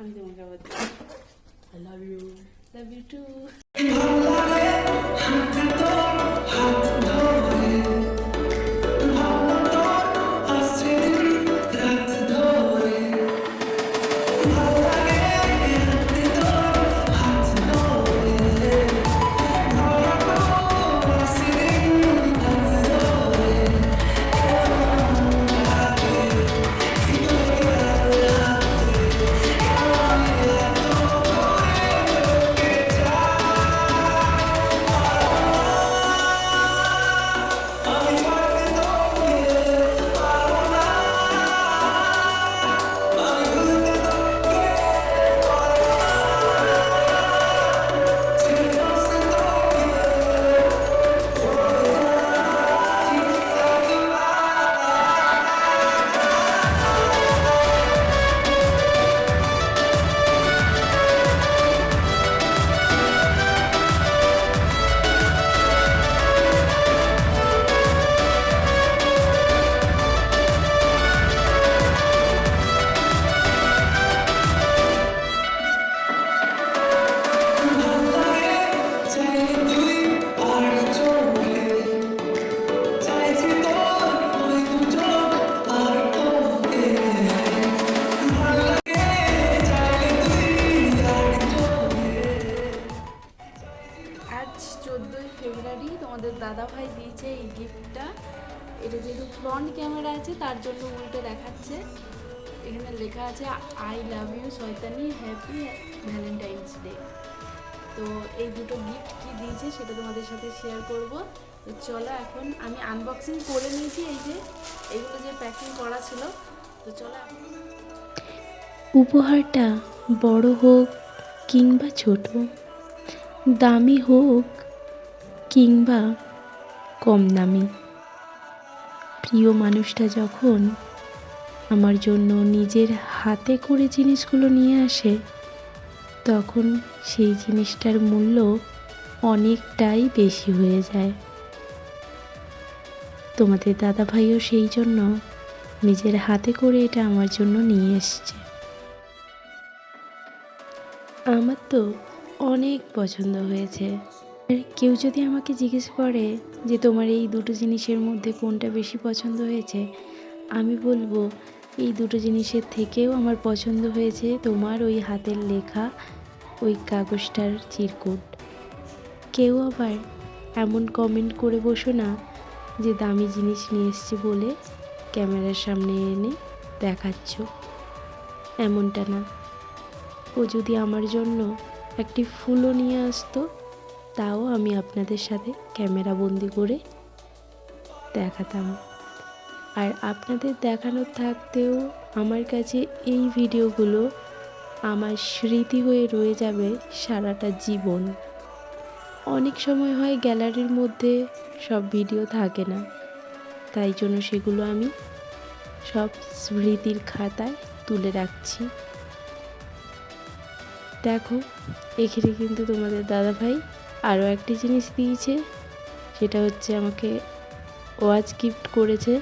আমি তোমাকে আবার I love you love you too আজ চোদ্দোই ফেব্রুয়ারি তোমাদের দাদাভাই দিয়েছে এই গিফটটা এটা যেহেতু ফ্রন্ট ক্যামেরা আছে, তার জন্য উল্টে দেখাচ্ছে। এখানে লেখা আছে আই লাভ ইউ শয়তানি হ্যাপি ভ্যালেন্টাইন্স ডে তো এই দুটো গিফট কি দিয়েছে সেটা তোমাদের সাথে শেয়ার করব। তো চলো এখন আমি আনবক্সিং করে নিয়েছি এই যে এইগুলো যে প্যাকিং করা ছিল। তো চলো উপহারটা বড় হোক কিংবা ছোট দামি হোক কিংবা কম দামি। প্রিয় মানুষটা যখন আমার জন্য নিজের হাতে করে জিনিসগুলো নিয়ে আসে, তখন সেই জিনিসটার মূল্য অনেকটাই বেশি হয়ে যায়। তোমাদের দাদা ভাইও সেই জন্য নিজের হাতে করে এটা আমার জন্য নিয়ে এসছে। আমার তো অনেক পছন্দ হয়েছে। কেউ যদি আমাকে জিজ্ঞেস করে যে তোমার এই দুটো জিনিসের মধ্যে কোনটা বেশি পছন্দ হয়েছে, আমি বলব, এই দুটো জিনিসের থেকেও আমার পছন্দ হয়েছে তোমার ওই হাতের লেখা, ওই কাগজটার চিরকুট। কেউ আবার এমন কমেন্ট করে বসো না যে দামি জিনিস নিয়ে এসছি বলে ক্যামেরার সামনে এনে দেখাচ্ছ। এমনটা না। ও যদি আমার জন্য একটি ফুলও নিয়ে আসতো। তাও আমি আপনাদের সাথে ক্যামেরা বন্দি করে দেখাতাম। আর আপনাদের দেখানোর থাকতেও আমার কাছে এই ভিডিওগুলো আমার স্মৃতি হয়ে রয়ে যাবে সারাটা জীবন। অনেক সময় হয় গ্যালারির মধ্যে সব ভিডিও থাকে না। তাই জন্য সেগুলো আমি সব স্মৃতির খাতায় তুলে রাখছি। দেখো, এখানে কিন্তু তোমাদের দাদা ভাই আরও একটি জিনিস দিয়েছে। সেটা হচ্ছে আমাকে ওয়াচ গিফট করেছে।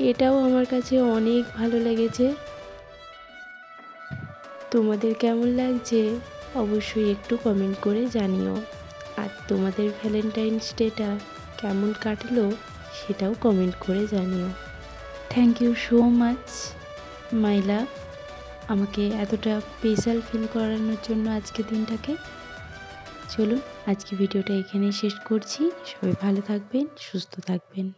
এটাও আমার কাছে অনেক ভালো লেগেছে। তোমাদের কেমন লাগছে অবশ্যই একটু কমেন্ট করে জানিও। আর তোমাদের ভ্যালেন্টাইন্স ডেটা কেমন কাটলো সেটাও কমেন্ট করে জানিও। Thank you so much my love আমাকে এতটা স্পেশাল ফিল করানোর জন্য আজকে দিনটাকে। চলুন আজকে ভিডিওটা এখানেই শেষ করছি। সবাই ভালো থাকবেন, সুস্থ থাকবেন।